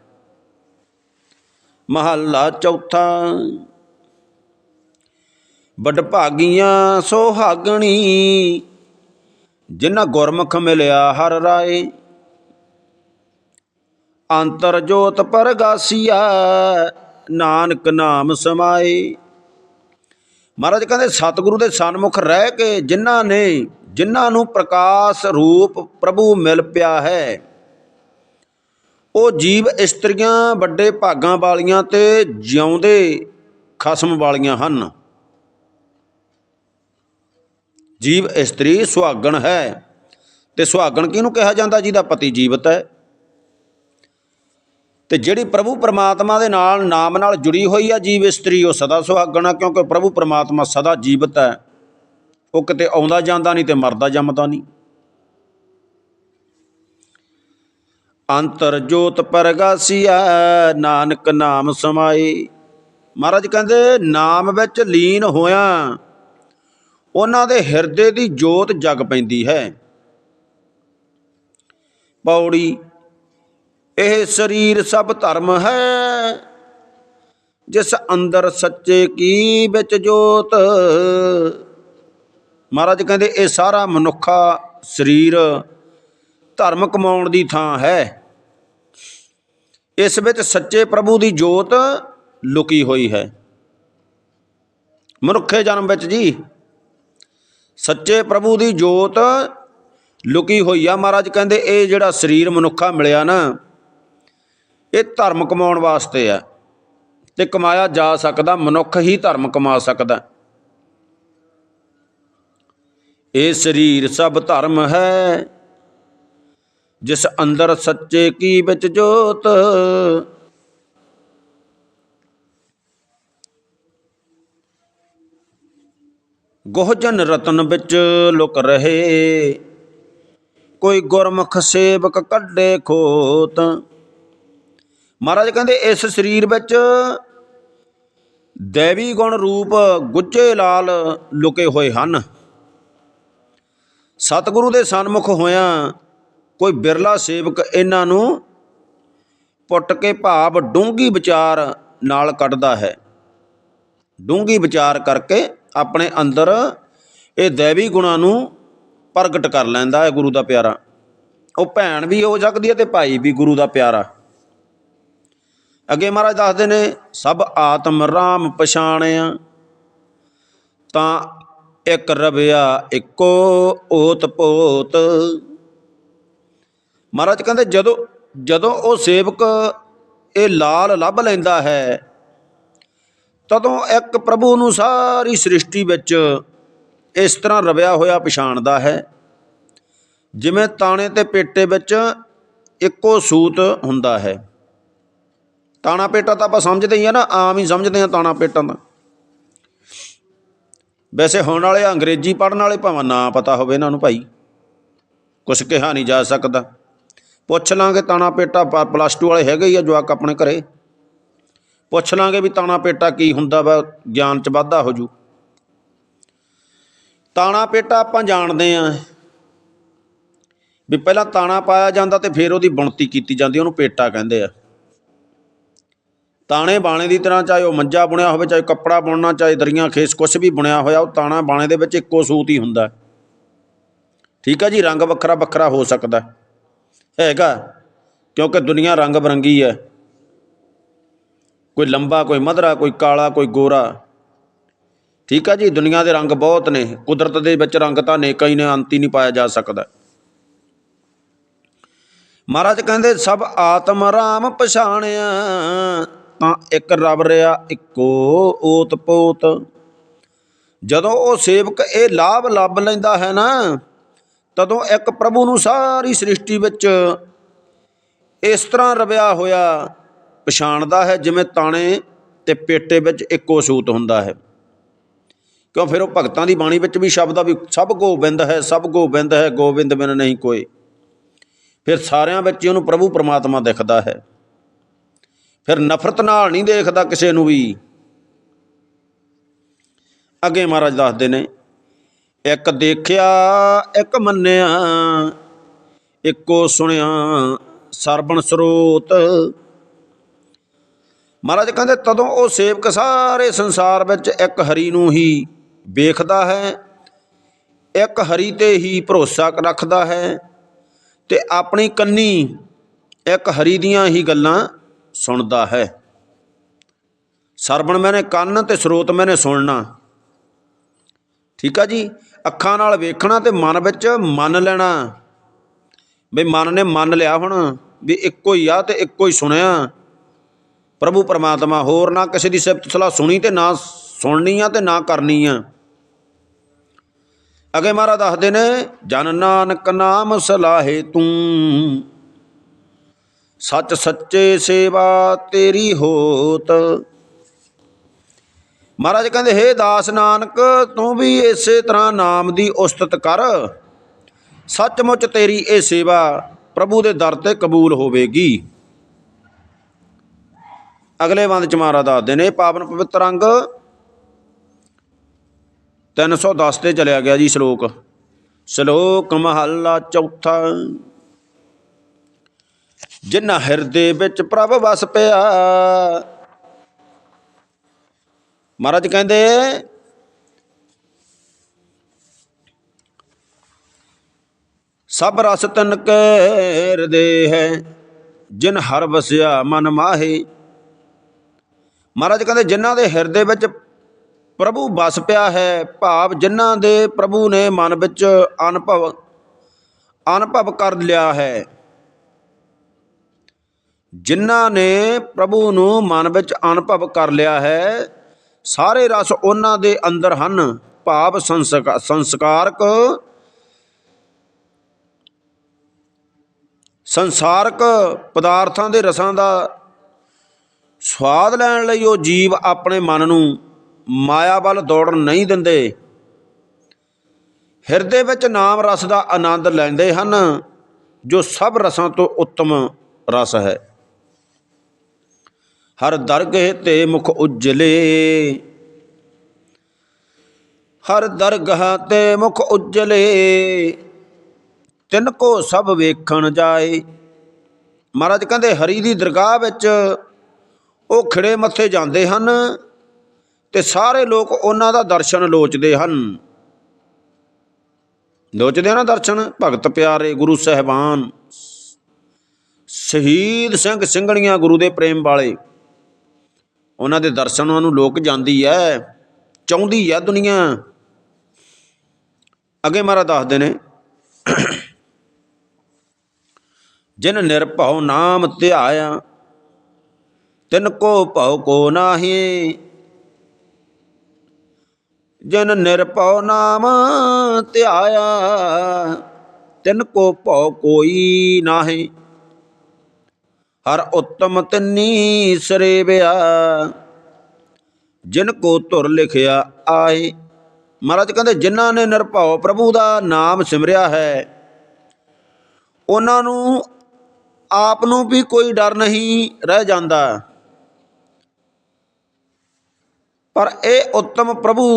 ਮਹੱਲਾ ਚੌਥਾ ਵੱਡ ਭਾਗੀਆਂ ਸੁਹਾਗਣੀ, ਜਿਨ੍ਹਾਂ ਗੁਰਮੁਖ ਮਿਲਿਆ ਹਰ ਰਾਏ। ਅੰਤਰ ਜੋਤ ਪਰਗਾਸੀਆ ਨਾਨਕ ਨਾਮ ਸਮਾਏ। ਮਹਾਰਾਜ ਕਹਿੰਦੇ, ਸਤਿਗੁਰੂ ਦੇ ਸਨਮੁਖ ਰਹਿ ਕੇ ਜਿਨ੍ਹਾਂ ਨੇ, ਜਿਨ੍ਹਾਂ ਨੂੰ ਪ੍ਰਕਾਸ਼ ਰੂਪ ਪ੍ਰਭੂ ਮਿਲ ਪਿਆ ਹੈ, ਉਹ ਜੀਵ ਇਸਤਰੀਆਂ, ਵੱਡੇ ਭਾਗਾਂ ਵਾਲੀਆਂ ਤੇ ਜਿਉਂਦੇ ਖਸਮ ਵਾਲੀਆਂ ਹਨ। ਜੀਵ ਇਸਤਰੀ ਸੁਹਾਗਣ ਹੈ ਤੇ ਸੁਹਾਗਣ ਕਿਹਨੂੰ ਕਿਹਾ ਜਾਂਦਾ? ਜਿਹਦਾ ਪਤੀ ਜੀਵਤ ਹੈ। ਤੇ ਜਿਹੜੀ ਪ੍ਰਭੂ ਪਰਮਾਤਮਾ ਦੇ ਨਾਲ ਨਾਮ ਨਾਲ ਜੁੜੀ ਹੋਈ ਆ ਜੀਵ ਇਸਤਰੀ, ਉਹ ਸਦਾ ਸੁਹਾਗਣਾ ਕਿਉਂਕਿ ਪ੍ਰਭੂ ਪਰਮਾਤਮਾ ਸਦਾ ਜੀਵਤ ਹੈ। ਉਹ ਕਿਤੇ ਆਉਂਦਾ ਜਾਂਦਾ ਨਹੀਂ ਤੇ ਮਰਦਾ ਜੰਮਦਾ ਨਹੀਂ। ਅੰਤਰ ਜੋਤ ਪਰਗਾਸੀਆ ਨਾਨਕ ਨਾਮ ਸਮਾਈ। ਮਹਾਰਾਜ ਕਹਿੰਦੇ, ਨਾਮ ਵਿੱਚ ਲੀਨ ਹੋਇਆ, ਉਹਨਾਂ ਦੇ ਹਿਰਦੇ ਦੀ ਜੋਤ ਜਗ ਪੈਂਦੀ ਹੈ। ਪੌੜੀ ਇਹ ਸਰੀਰ ਸਭ ਧਰਮ ਹੈ। ਜਿਸ ਅੰਦਰ ਸੱਚੇ ਕੀ ਵਿੱਚ ਜੋਤ। ਮਹਾਰਾਜ ਕਹਿੰਦੇ, ਇਹ ਸਾਰਾ ਮਨੁੱਖਾ ਸਰੀਰ ਧਰਮ ਕਮਾਉਣ ਦੀ ਥਾਂ ਹੈ। ਇਸ ਵਿੱਚ ਸੱਚੇ ਪ੍ਰਭੂ ਦੀ ਜੋਤ ਲੁਕੀ ਹੋਈ ਹੈ। ਮਨੁੱਖੇ ਜਨਮ ਵਿੱਚ ਜੀ, ਸੱਚੇ ਪ੍ਰਭੂ ਦੀ ਜੋਤ ਲੁਕੀ ਹੋਈ ਆ। ਮਹਾਰਾਜ ਕਹਿੰਦੇ, ਇਹ ਜਿਹੜਾ ਸਰੀਰ ਮਨੁੱਖਾ ਮਿਲਿਆ ਨਾ ਇਹ ਧਰਮ ਕਮਾਉਣ ਵਾਸਤੇ ਆ ਤੇ ਕਮਾਇਆ ਜਾ ਸਕਦਾ, ਮਨੁੱਖ ਹੀ ਧਰਮ ਕਮਾ ਸਕਦਾ। ਇਹ ਸਰੀਰ ਸਭ ਧਰਮ ਹੈ, ਜਿਸ ਅੰਦਰ ਸੱਚੇ ਕੀ ਵਿੱਚ ਜੋਤ। ਗੋਹਜਨ ਰਤਨ ਵਿੱਚ ਲੁਕ ਰਹੇ, ਕੋਈ ਗੁਰਮੁਖ ਸੇਵਕ ਕੱਢੇ ਖੋਤ। ਮਹਾਰਾਜ ਕਹਿੰਦੇ, ਇਸ ਸਰੀਰ ਵਿੱਚ ਦੇਵੀ ਗੁਣ ਰੂਪ ਗੁੱਜੇ ਲਾਲ ਲੁਕੇ ਹੋਏ ਹਨ। ਸਤਿਗੁਰੂ ਦੇ ਸਨਮੁਖ ਹੋਇਆਂ ਕੋਈ ਬਿਰਲਾ ਸੇਵਕ ਇਹਨਾਂ ਨੂੰ ਪੁੱਟ ਕੇ ਭਾਵ ਡੂੰਗੀ ਵਿਚਾਰ ਨਾਲ ਕੱਢਦਾ ਹੈ। ਡੂੰਗੀ ਵਿਚਾਰ ਕਰਕੇ ਆਪਣੇ ਅੰਦਰ ਇਹ ਦੇਵੀ ਗੁਣਾਂ ਨੂੰ ਪ੍ਰਗਟ ਕਰ ਲੈਂਦਾ ਹੈ ਗੁਰੂ ਦਾ ਪਿਆਰਾ। ਉਹ ਭੈਣ ਵੀ ਹੋ ਸਕਦੀ ਹੈ ਤੇ ਭਾਈ ਵੀ ਗੁਰੂ ਦਾ ਪਿਆਰਾ। ਅੱਗੇ ਮਹਾਰਾਜ ਦੱਸਦੇ ਨੇ, ਸਭ ਆਤਮ ਰਾਮ ਪਛਾਣਿਆ। ਤਾਂ ਇੱਕ ਰਵਿਆ, ਇੱਕੋ ਓਤ ਪੋਤ ਮਹਾਰਾਜ ਕਹਿੰਦੇ, ਜਦੋਂ ਜਦੋਂ ਉਹ ਸੇਵਕ ਇਹ ਲਾਲ ਲੱਭ ਲੈਂਦਾ ਹੈ, ਤਦੋਂ ਇੱਕ ਪ੍ਰਭੂ ਨੂੰ ਸਾਰੀ ਸ੍ਰਿਸ਼ਟੀ ਵਿੱਚ ਇਸ ਤਰ੍ਹਾਂ ਰਵਿਆ ਹੋਇਆ ਪਛਾਣਦਾ ਹੈ। ਜਿਵੇਂ ਤਾਣੇ ਤੇ ਪੇਟੇ ਵਿੱਚ ਇੱਕੋ ਸੂਤ ਹੁੰਦਾ ਹੈ। ਤਾਣਾ ਪੇਟਾ ਤਾਂ ਆਪਾਂ ਸਮਝਦੇ ਹੀ ਆ ਨਾ, ਆਮ ਹੀ ਸਮਝਦੇ ਆ ਤਾਣਾ ਪੇਟਾਂ ਦਾ। ਵੈਸੇ ਹੁਣ ਵਾਲੇ ਅੰਗਰੇਜ਼ੀ ਪੜਨ ਵਾਲੇ ਭਾਵੇਂ ਨਾ ਪਤਾ ਹੋਵੇ ਇਹਨਾਂ ਨੂੰ ਭਾਈ, ਕੁਛ ਕਿਹਾ ਨਹੀਂ ਜਾ ਸਕਦਾ। ਪੁੱਛ ਲਾਂਗੇ ਤਾਣਾ ਪੇਟਾ ਪਲੱਸ 2 ਵਾਲੇ ਹੈਗੇ ਹੀ ਆ ਜਵਾਕ ਆਪਣੇ ਘਰੇ। ਪੁੱਛ ਲਾਂਗੇ ਵੀ ਤਾਣਾ ਪੇਟਾ ਕੀ ਹੁੰਦਾ ਵਾ, ਗਿਆਨ ਚ ਵਾਧਾ ਹੋ ਜੂ। ਤਾਣਾ ਪੇਟਾ ਆਪਾਂ ਜਾਣਦੇ ਆਂ ਵੀ ਪਹਿਲਾਂ ਤਾਣਾ ਪਾਇਆ ਜਾਂਦਾ ਤੇ ਫਿਰ ਉਹਦੀ ਬੁਣਤੀ ਕੀਤੀ ਜਾਂਦੀ, ਉਹਨੂੰ ਪੇਟਾ ਕਹਿੰਦੇ ਆ। ਤਾਣੇ ਬਾਣੇ ਦੀ ਤਰ੍ਹਾਂ ਚਾਹੇ ਉਹ ਮੰਜਾ ਬੁਣਿਆ ਹੋਵੇ, ਚਾਹੇ ਕੱਪੜਾ ਬੁਣਨਾ, ਚਾਹੇ ਦਰੀਆਂ, ਖੇਸ ਕੁਛ ਵੀ ਬੁਣਿਆ ਹੋਇਆ, ਉਹ ਤਾਣਾ ਬਾਣੇ ਦੇ ਵਿੱਚ ਇੱਕੋ ਸੂਤ ਹੀ ਹੁੰਦਾ। ਠੀਕ ਆ ਜੀ? ਰੰਗ ਵੱਖਰਾ ਵੱਖਰਾ ਹੋ ਸਕਦਾ। ਹੈਗਾ? ਕਿਉਂਕਿ ਦੁਨੀਆ ਰੰਗ ਬਰੰਗੀ ਹੈ। ਕੋਈ ਲੰਬਾ, ਕੋਈ ਮਧਰਾ, ਕੋਈ ਕਾਲਾ, ਕੋਈ ਗੋਰਾ। ਠੀਕ ਆ ਜੀ? ਦੁਨੀਆ ਦੇ ਰੰਗ ਬਹੁਤ ਨੇ। ਕੁਦਰਤ ਦੇ ਵਿੱਚ ਰੰਗ ਤਾਂ ਨੇਕਾ ਹੀ ਨੇ, ਅੰਤ ਹੀ ਨਹੀਂ ਪਾਇਆ ਜਾ ਸਕਦਾ। ਮਹਾਰਾਜ ਕਹਿੰਦੇ, ਸਭ ਆਤਮ ਰਾਮ ਪਛਾਣਿਆ। ਤਾਂ ਇੱਕ ਰਬ ਰਿਆ, ਇੱਕੋ ਓਤ ਪੋਤ। ਜਦੋਂ ਉਹ ਸੇਵਕ ਇਹ ਲਾਭ ਲੱਭ ਲੈਂਦਾ ਹੈ ਨਾ, ਤਦੋਂ ਇੱਕ ਪ੍ਰਭੂ ਨੂੰ ਸਾਰੀ ਸ੍ਰਿਸ਼ਟੀ ਵਿੱਚ ਇਸ ਤਰ੍ਹਾਂ ਰਵਿਆ ਹੋਇਆ ਪਛਾਣਦਾ ਹੈ, ਜਿਵੇਂ ਤਾਣੇ ਤੇ ਪੇਟੇ ਵਿੱਚ ਇੱਕੋ ਸੂਤ ਹੁੰਦਾ ਹੈ। ਕਿਉਂ? ਫਿਰ ਉਹ ਭਗਤਾਂ ਦੀ ਬਾਣੀ ਵਿੱਚ ਵੀ ਸ਼ਬਦ ਆ ਵੀ ਸਭ ਗੋਬਿੰਦ ਹੈ, ਸਭ ਗੋਬਿੰਦ ਹੈ, ਗੋਬਿੰਦ ਬਿਨ ਨਹੀਂ ਕੋਈ। ਫਿਰ ਸਾਰਿਆਂ ਵਿੱਚ ਹੀ ਉਹਨੂੰ ਪ੍ਰਭੂ ਪਰਮਾਤਮਾ ਦਿਖਦਾ ਹੈ। ਫਿਰ ਨਫ਼ਰਤ ਨਾਲ ਨਹੀਂ ਦੇਖਦਾ ਕਿਸੇ ਨੂੰ ਵੀ। ਅੱਗੇ ਮਹਾਰਾਜ ਦੱਸਦੇ ਨੇ, ਇੱਕ ਦੇਖਿਆ, ਇੱਕ ਮੰਨਿਆ, ਇੱਕੋ ਸੁਣਿਆ, ਸਰਬਣ ਸਰੋਤ। ਮਹਾਰਾਜ ਕਹਿੰਦੇ, ਤਦੋਂ ਉਹ ਸੇਵਕ ਸਾਰੇ ਸੰਸਾਰ ਵਿੱਚ ਇੱਕ ਹਰੀ ਨੂੰ ਹੀ ਵੇਖਦਾ ਹੈ, ਇੱਕ ਹਰੀ ਤੇ ਹੀ ਭਰੋਸਾ ਰੱਖਦਾ ਹੈ ਤੇ ਆਪਣੀ ਕੰਨੀ ਇੱਕ ਹਰੀ ਦੀਆਂ ਹੀ ਗੱਲਾਂ ਸੁਣਦਾ ਹੈ। ਸਰਵਣ ਮੈਨੇ ਕੰਨ ਤੇ ਸਰੋਤ ਮੈਨੇ ਸੁਣਨਾ। ਠੀਕ ਆ ਜੀ? ਅੱਖਾਂ ਨਾਲ ਵੇਖਣਾ ਤੇ ਮਨ ਵਿੱਚ ਮੰਨ ਲੈਣਾ। ਵੀ ਮਨ ਨੇ ਮੰਨ ਲਿਆ ਹੁਣ ਵੀ ਇੱਕੋ ਹੀ ਆ ਤੇ ਇੱਕੋ ਹੀ ਸੁਣਿਆ। ਪ੍ਰਭੂ ਪਰਮਾਤਮਾ, ਹੋਰ ਨਾ ਕਿਸੇ ਦੀ ਸਿਫਤ ਸਲਾਹ ਸੁਣੀ ਤੇ ਨਾ ਸੁਣਨੀ ਆ ਤੇ ਨਾ ਕਰਨੀ ਆ। ਅਗੇ ਮਹਾਰਾਜ ਦੱਸਦੇ ਨੇ, ਜਨ ਨਾਨਕ ਨਾਮ ਸਲਾਹੇ ਤੂੰ। ਸੱਚ ਸੱਚੇ ਸੇਵਾ ਤੇਰੀ ਹੋਤ। ਮਹਾਰਾਜ ਕਹਿੰਦੇ, ਹੇ ਦਾਸ ਨਾਨਕ, ਤੂੰ ਵੀ ਇਸੇ ਤਰ੍ਹਾਂ ਨਾਮ ਦੀ ਉਸਤਤ ਕਰ। ਸੱਚਮੁੱਚ ਤੇਰੀ ਇਹ ਸੇਵਾ ਪ੍ਰਭੂ ਦੇ ਦਰ ਤੇ ਕਬੂਲ ਹੋਵੇਗੀ। ਅਗਲੇ ਬੰਦ ਚ ਮਹਾਰਾਜ ਦੱਸਦੇ ਨੇ, ਪਾਵਨ ਪਵਿੱਤਰ ਅੰਗ 310 ਤੇ ਚਲਿਆ ਗਿਆ ਜੀ ਸ਼ਲੋਕ। ਸ਼ਲੋਕ ਮਹੱਲਾ ਚੌਥਾ। ਜਿਨ੍ਹਾਂ ਹਿਰਦੇ ਵਿੱਚ ਪ੍ਰਭ ਵਸ ਪਿਆ। ਮਹਾਰਾਜ ਕਹਿੰਦੇ, ਸਭ ਰਸ ਤਨ ਕੈ ਹਿਰਦੇ ਹੈ, ਜਿਨ ਹਰ ਵਸਿਆ ਮਨ ਮਾਹੇ। ਮਹਾਰਾਜ ਕਹਿੰਦੇ, ਜਿਨ੍ਹਾਂ ਦੇ ਹਿਰਦੇ ਵਿੱਚ ਪ੍ਰਭੂ ਵਸ ਪਿਆ ਹੈ, ਭਾਵ ਜਿਨ੍ਹਾਂ ਦੇ ਪ੍ਰਭੂ ਨੇ ਮਨ ਵਿੱਚ ਅਨੁਭਵ ਅਨੁਭਵ ਕਰ ਲਿਆ ਹੈ। ਜਿਨ੍ਹਾਂ ਨੇ ਪ੍ਰਭੂ ਨੂੰ ਮਨ ਵਿੱਚ ਅਨੁਭਵ ਕਰ ਲਿਆ ਹੈ, ਸਾਰੇ ਰਸ ਉਹਨਾਂ ਦੇ ਅੰਦਰ ਹਨ। ਭਾਵ ਸੰਸਕਾ, ਸੰਸਕਾਰਕ, ਸੰਸਾਰਕ ਪਦਾਰਥਾਂ ਦੇ ਰਸਾਂ ਦਾ ਸਵਾਦ ਲੈਣ ਲਈ ਉਹ ਜੀਵ ਆਪਣੇ ਮਨ ਨੂੰ ਮਾਇਆ ਵੱਲ ਦੌੜਨ ਨਹੀਂ ਦਿੰਦੇ। ਹਿਰਦੇ ਵਿੱਚ ਨਾਮ ਰਸ ਦਾ ਆਨੰਦ ਲੈਂਦੇ ਹਨ, ਜੋ ਸਭ ਰਸਾਂ ਤੋਂ ਉੱਤਮ ਰਸ ਹੈ। ਹਰ ਦਰਗਹਿ ਤੇ ਮੁਖ ਉਜਲੇ। ਹਰ ਦਰਗਹ ਤੇ ਮੁਖ ਉਜਲੇ। ਤਿੰਨ ਕੋ ਸਭ ਵੇਖਣ ਜਾਏ। ਮਹਾਰਾਜ ਕਹਿੰਦੇ, ਹਰੀ ਦੀ ਦਰਗਾਹ ਵਿੱਚ ਉਹ ਖਿੜੇ ਮੱਥੇ ਜਾਂਦੇ ਹਨ ਤੇ ਸਾਰੇ ਲੋਕ ਉਹਨਾਂ ਦਾ ਦਰਸ਼ਨ ਲੋਚਦੇ ਹਨ। ਲੋਚਦੇ ਆ ਨਾ ਦਰਸ਼ਨ? ਭਗਤ ਪਿਆਰੇ ਗੁਰੂ ਸਹਿਬਾਨ। ਸ਼ਹੀਦ ਸਿੰਘ ਸਿੰਘਣੀਆਂ ਗੁਰੂ ਦੇ ਪ੍ਰੇਮ ਵਾਲੇ। ਉਹਨਾਂ ਦੇ ਦਰਸ਼ਨਾਂ ਨੂੰ ਲੋਕ ਜਾਂਦੀ ਹੈ ਚਾਹੁੰਦੀ ਹੈ ਦੁਨੀਆ। ਅੱਗੇ ਮਹਾਰਾਜ ਦੱਸਦੇ ਨੇ, ਜਿਨ ਨਿਰਭਉ ਨਾਮ ਧਿਆਇਆ, ਤਿਨ ਕੋ ਭਉ ਕੋ ਨਾਹੀ। ਜਿਨ ਨਿਰਭਉ ਨਾਮ ਧਿਆਇਆ, ਤਿਨ ਕੋ ਭਉ ਕੋਈ ਨਾਹੀ। ਹਰ ਉੱਤਮ ਤਿੰਨੀ ਸਰੇਵਿਆ। ਜਿਨ ਕੋ ਧੁਰ ਲਿਖਿਆ ਆਏ ਮਹਾਰਾਜ ਕਹਿੰਦੇ, ਜਿਨ੍ਹਾਂ ਨੇ ਨਿਰਭਉ ਪ੍ਰਭੂ ਦਾ ਨਾਮ ਸਿਮਰਿਆ ਹੈ, ਉਹਨਾਂ ਨੂੰ ਆਪ ਨੂੰ ਵੀ ਕੋਈ ਡਰ ਨਹੀਂ ਰਹਿ ਜਾਂਦਾ। ਪਰ ਇਹ ਉੱਤਮ ਪ੍ਰਭੂ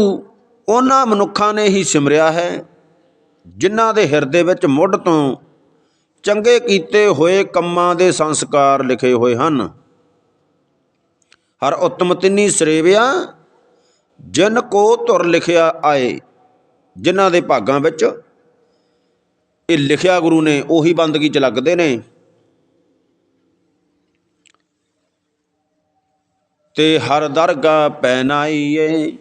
ਉਹਨਾਂ ਮਨੁੱਖਾਂ ਨੇ ਹੀ ਸਿਮਰਿਆ ਹੈ, ਜਿਨ੍ਹਾਂ ਦੇ ਹਿਰਦੇ ਵਿੱਚ ਮੁੱਢ ਤੋਂ ਚੰਗੇ ਕੀਤੇ ਹੋਏ ਕੰਮਾਂ ਦੇ ਸੰਸਕਾਰ ਲਿਖੇ ਹੋਏ ਹਨ। ਹਰ ਉੱਤਮ ਤਿੰਨੀ ਸਰੇਵਿਆ, ਜਿਨ ਕੋ ਧੁਰ ਲਿਖਿਆ ਆਏ, ਜਿਨ੍ਹਾਂ ਦੇ ਭਾਗਾਂ ਵਿੱਚ ਇਹ ਲਿਖਿਆ ਗੁਰੂ ਨੇ ਉਹੀ ਬੰਦਗੀ ਚ ਲੱਗਦੇ ਨੇ। ਤੇ ਹਰ ਦਰਗਾਹ ਪੈਨਾਈਏ,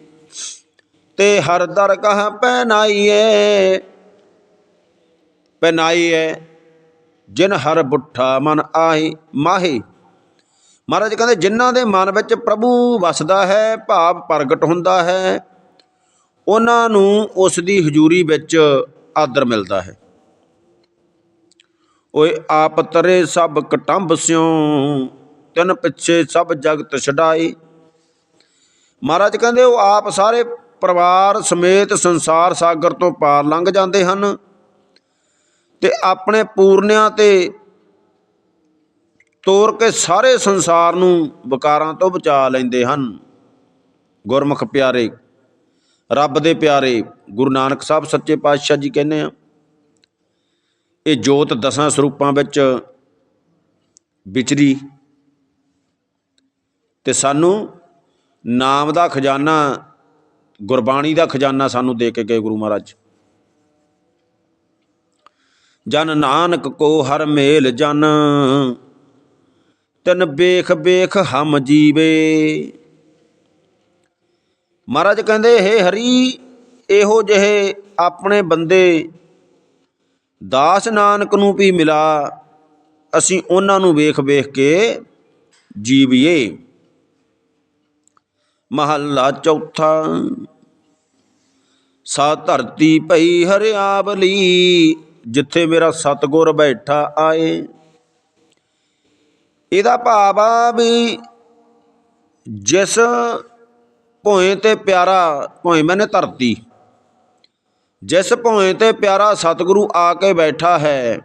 ਤੇ ਹਰ ਦਰਗਾਹ ਪੈਨਾਈਏ ਪੈਨਾਈਏ ਜਿਨ ਹਰ ਬੁੱਠਾ ਮਨ ਆਹੇ ਮਾਹੀ। ਮਹਾਰਾਜ ਕਹਿੰਦੇ, ਜਿਨ੍ਹਾਂ ਦੇ ਮਨ ਵਿੱਚ ਪ੍ਰਭੂ ਵਸਦਾ ਹੈ, ਭਾਵ ਪ੍ਰਗਟ ਹੁੰਦਾ ਹੈ, ਉਹਨਾਂ ਨੂੰ ਉਸ ਦੀ ਹਜ਼ੂਰੀ ਵਿੱਚ ਆਦਰ ਮਿਲਦਾ ਹੈ। ਓਏ ਆਪ ਤਰੇ ਸਭ ਕਟੰਬ ਸਿਉ, ਤਿੰਨ ਪਿੱਛੇ ਸਭ ਜਗਤ ਛਡਾਈ। ਮਹਾਰਾਜ ਕਹਿੰਦੇ, ਉਹ ਆਪ ਸਾਰੇ ਪਰਿਵਾਰ ਸਮੇਤ ਸੰਸਾਰ ਸਾਗਰ ਤੋਂ ਪਾਰ ਲੰਘ ਜਾਂਦੇ ਹਨ। ਤੇ ਆਪਣੇ ਪੂਰਨਿਆਂ ਤੇ ਤੋਰ ਕੇ ਸਾਰੇ ਸੰਸਾਰ ਨੂੰ ਵਿਕਾਰਾਂ ਤੋਂ ਬਚਾ ਲੈਂਦੇ ਹਨ। ਗੁਰਮੁਖ ਪਿਆਰੇ, ਰੱਬ ਦੇ ਪਿਆਰੇ, ਗੁਰੂ ਨਾਨਕ ਸਾਹਿਬ ਸੱਚੇ ਪਾਤਸ਼ਾਹ ਜੀ ਕਹਿੰਦੇ ਆ, ਇਹ ਜੋਤ ਦਸਾਂ ਸਰੂਪਾਂ ਵਿੱਚ ਵਿਚਰੀ ਤੇ ਸਾਨੂੰ ਨਾਮ ਦਾ ਖਜ਼ਾਨਾ, ਗੁਰਬਾਣੀ ਦਾ ਖਜ਼ਾਨਾ ਸਾਨੂੰ ਦੇ ਕੇ ਗਏ ਗੁਰੂ ਮਹਾਰਾਜ। ਜਨ ਨਾਨਕ ਕੋ ਹਰ ਮੇਲ ਜਨ, ਤਨ ਬੇਖ ਬੇਖ ਹਮ ਜੀਵੇ। ਮਹਾਰਾਜ ਕਹਿੰਦੇ, ਹੇ ਹਰੀ, ਇਹੋ ਜਿਹੇ ਆਪਣੇ ਬੰਦੇ ਦਾਸ ਨਾਨਕ ਨੂੰ ਵੀ ਮਿਲਾ, ਅਸੀਂ ਉਹਨਾਂ ਨੂੰ ਵੇਖ ਵੇਖ ਕੇ ਜੀਵੀਏ। ਮਹੱਲਾ ਚੌਥਾ, ਸਾ ਧਰਤੀ ਪਈ ਹਰਿਆਵਲੀ ਜਿੱਥੇ ਮੇਰਾ ਸਤਗੁਰ ਬੈਠਾ ਆਏ। ਇਹਦਾ ਭਾਵ ਆ ਵੀ ਜਿਸ ਭੋਏ ਤੇ ਪਿਆਰਾ, ਭੋਏ ਮੈਨੇ ਧਰਤੀ। ਜਿਸ ਭੋਏ ਤੇ ਪਿਆਰਾ ਸਤਿਗੁਰੂ ਆ ਕੇ ਬੈਠਾ ਹੈ